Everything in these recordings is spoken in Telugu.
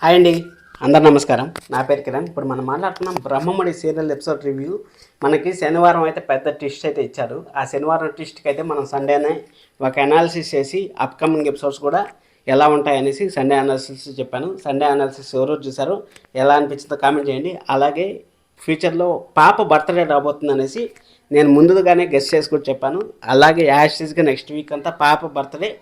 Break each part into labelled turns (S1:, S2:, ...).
S1: హాయ్ అండి. అందరు నమస్కారం. నా పేరు కిరణ్. ఇప్పుడు మనం మాట్లాడుతున్నాం బ్రహ్మముడి సీరియల్ ఎపిసోడ్ రివ్యూ. మనకి శనివారం అయితే పెద్ద ట్విస్ట్ అయితే ఇచ్చారు. ఆ శనివారం ట్విస్ట్కి అయితే మనం సండేనే ఒక అనాలిసిస్ చేసి అప్కమింగ్ ఎపిసోడ్స్ కూడా ఎలా ఉంటాయనేసి సండే అనాలిసిస్ చెప్పాను. సండే అనాలిసిస్ ఎవరు చూసారు ఎలా అనిపించిందో కామెంట్ చేయండి. అలాగే ఫ్యూచర్లో పాప బర్త్డే రాబోతుంది అనేసి నేను ముందుగానే గెస్ట్ చేసి కూడా చెప్పాను. అలాగే యాషెస్గా నెక్స్ట్ వీక్ అంతా పాప బర్త్డే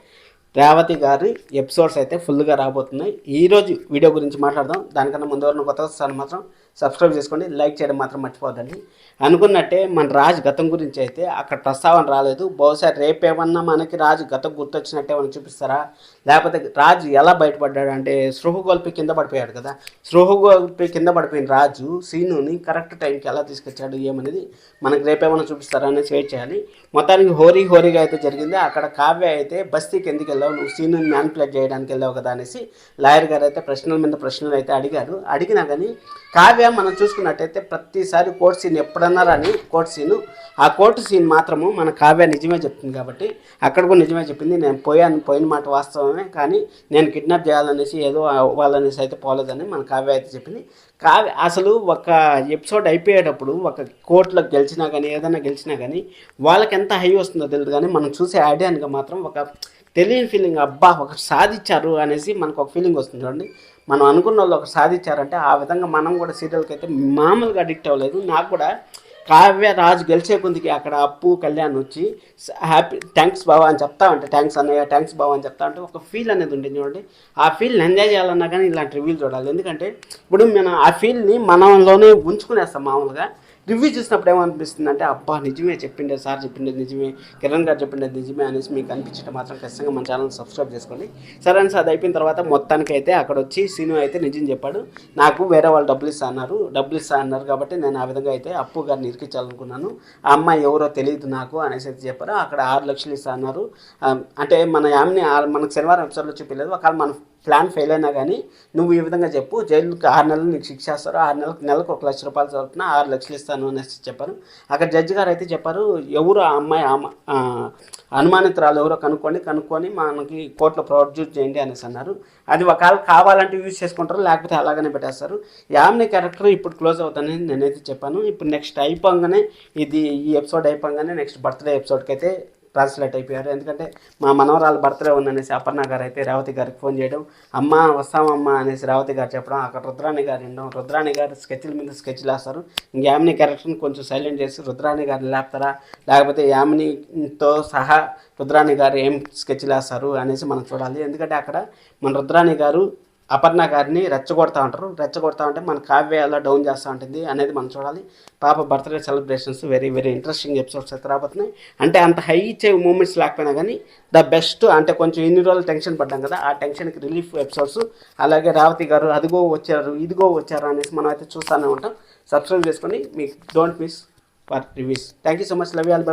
S1: రేవతి గారి ఎపిసోడ్స్ అయితే ఫుల్గా రాబోతున్నాయి. ఈరోజు వీడియో గురించి మాట్లాడదాం. దానికన్నా ముందు ఎవరైనా కొత్త వస్తాను మాత్రం సబ్స్క్రైబ్ చేసుకోండి లైక్ చేయడం మాత్రం మర్చిపోద్దండి అనుకున్నట్టే మన రాజు గతం గురించి అయితే అక్కడ ప్రస్తావన రాలేదు. బహుశా రేపేమన్నా మనకి రాజు గతం గుర్తొచ్చినట్టే మనం చూపిస్తారా? లేకపోతే రాజు ఎలా బయటపడ్డాడు అంటే స్పృహ కింద పడిపోయాడు కదా. స్పృహ కింద పడిపోయిన రాజు సీనుని కరెక్ట్ టైంకి ఎలా తీసుకొచ్చాడు ఏమనేది మనకి రేపేమన్నా చూపిస్తారా అనేసి వెయిట్ చేయాలి. మొత్తానికి హోరీ హోరీగా అయితే జరిగింది. అక్కడ కావ్య అయితే బస్తీకి ఎందుకు వెళ్ళావు నువ్వు సీనుని మ్యాన్పులేట్ చేయడానికి వెళ్ళావు కదా అనేసి లాయర్ గారు అయితే ప్రశ్నల మీద ప్రశ్నలు అయితే అడిగారు. అడిగినా కానీ కావ్య మనం చూసుకున్నట్టయితే ప్రతిసారి కోర్ట్ సీన్ ఎప్పుడన్నా రాని కోర్ట్ సీను. ఆ కోర్టు సీన్ మాత్రము మన కావ్య నిజమే చెప్తుంది కాబట్టి అక్కడ కూడా నిజమే చెప్పింది. నేను పోయాను పోయిన మాట వాస్తవమే కానీ నేను కిడ్నాప్ చేయాలనేసి ఏదో వాళ్ళనేసి అయితే పోలేదని మన కావ్య అయితే చెప్పింది. కావ్య అసలు ఒక ఎపిసోడ్ అయిపోయేటప్పుడు ఒక కోర్టులో గెలిచినా కానీ ఏదైనా గెలిచినా కానీ వాళ్ళకి ఎంత హై వస్తుందో తెలియదు కానీ మనం చూసే ఐడియానికి మాత్రం ఒక తెలియని ఫీలింగ్ అబ్బా ఒక సాధించారు అనేసి మనకు ఒక ఫీలింగ్ వస్తుంది చూడండి. మనం అనుకున్న వాళ్ళు ఒక సాధించారంటే ఆ విధంగా మనం కూడా సీరియల్కి అయితే మామూలుగా అడిక్ట్ అవ్వలేదు. నాకు కూడా కావ్య రాజు గెలిచే కొందికి అక్కడ అప్పు కళ్యాణ్ వచ్చి హ్యాపీ థ్యాంక్స్ బావా అని చెప్తా ఉంటే థ్యాంక్స్ అన్నయ్య థ్యాంక్స్ బావా అని చెప్తా ఉంటే ఒక ఫీల్ అనేది ఉంటుంది చూడండి. ఆ ఫీల్ని ఎంజాయ్ చేయాలన్నా కానీ ఇలాంటి రివ్యూలు చూడాలి. ఎందుకంటే ఇప్పుడు మనం ఆ ఫీల్ని మనలోనే ఉంచుకునేస్తాం మామూలుగా. రివ్యూ చూసినప్పుడు ఏమనిపిస్తుంది అంటే అబ్బా నిజమే చెప్పిండే సార్ చెప్పిండే నిజమే కిరణ్ గారు చెప్పిండే నిజమే అనేసి మీకు అనిపించడం మాత్రం ఖచ్చితంగా మన ఛానల్ సబ్స్క్రైబ్ చేసుకోండి. సరే అని సార్ అది అయిపోయిన తర్వాత మొత్తానికి అయితే అక్కడ వచ్చి సీను అయితే నిజం చెప్పాడు. నాకు వేరే వాళ్ళు డబ్బులు ఇస్తా అన్నారు. డబ్బులు ఇస్తా అన్నారు కాబట్టి నేను ఆ విధంగా అయితే అప్పు గారిని ఇరికించాలనుకున్నాను. ఆ అమ్మాయి ఎవరో తెలియదు నాకు అనేసి అయితే చెప్పారు. అక్కడ ఆరు లక్షలు ఇస్తా అన్నారు. అంటే మన యామ్ని మనకు శనివారం ఎపిసోడ్లో చూపించలేదు. ఒకవేళ మన ప్లాన్ ఫెయిల్ అయినా కానీ నువ్వు ఈ విధంగా చెప్పు జైలుకి ఆరు నెలలు నీకు శిక్ష చేస్తారు ఆరు నెలలకు నెలకు ఒక లక్ష రూపాయలు చదువుతున్నా ఆరు లక్షలు ఇస్తాను అనేసి చెప్పారు. అక్కడ జడ్జి గారు అయితే చెప్పారు ఎవరు ఆ అమ్మాయి అనుమానితురాలు ఎవరో కనుక్కోండి కనుక్కొని మనకి కోర్టులో ప్రొడ్యూస్ చేయండి అనేసి అన్నారు. అది ఒకవేళ కావాలంటే యూజ్ చేసుకుంటారు లేకపోతే అలాగనే పెట్టేస్తారు. యామ్ని క్యారెక్టర్ ఇప్పుడు క్లోజ్ అవుతానని నేనైతే చెప్పాను. ఇప్పుడు నెక్స్ట్ అయిపోగానే ఇది ఈ ఎపిసోడ్ అయిపోగానే నెక్స్ట్ బర్త్డే ఎపిసోడ్కి అయితే ట్రాన్స్లేట్ అయిపోయారు. ఎందుకంటే మా మనవరాలు బర్త్డే ఉందనేసి అపర్ణ గారు అయితే రేవతి గారికి ఫోన్ చేయడం అమ్మ వస్తామమ్మా అనేసి రేవతి గారు చెప్పడం అక్కడ రుద్రాణి గారు వినడం రుద్రాణి గారు స్కెచ్ల మీద స్కెచ్లు వేస్తారు యామిని క్యారెక్టర్ని కొంచెం సైలెంట్ చేసి రుద్రాణి గారిని లేపుతారా? లేకపోతే యామినితో సహా రుద్రాణి గారు ఏం స్కెచ్లు వేస్తారు అనేసి మనం చూడాలి. ఎందుకంటే అక్కడ మన రుద్రాణి గారు అపర్ణ గారిని రెచ్చగొడతా ఉంటారు రెచ్చగొడతా ఉంటే మన కావ్య ఎలా డౌన్ చేస్తూ ఉంటుంది అనేది మనం చూడాలి. పాప birthday celebrations very very interesting episodes అయితే రాబోతున్నాయి. అంటే అంత హై ఇచ్చే మూమెంట్స్ లేకపోయినా కానీ ద బెస్ట్ అంటే కొంచెం ఇన్ని రోజులు టెన్షన్ పడ్డాం కదా ఆ టెన్షన్కి రిలీఫ్ ఎపిసోడ్స్ అలాగే రావతి గారు అదిగో వచ్చారు ఇదిగో వచ్చారు అనేసి మనం అయితే చూస్తూనే ఉంటాం. సబ్స్క్రైబ్ చేసుకొని మీకు don't miss for reviews thank you so much love you all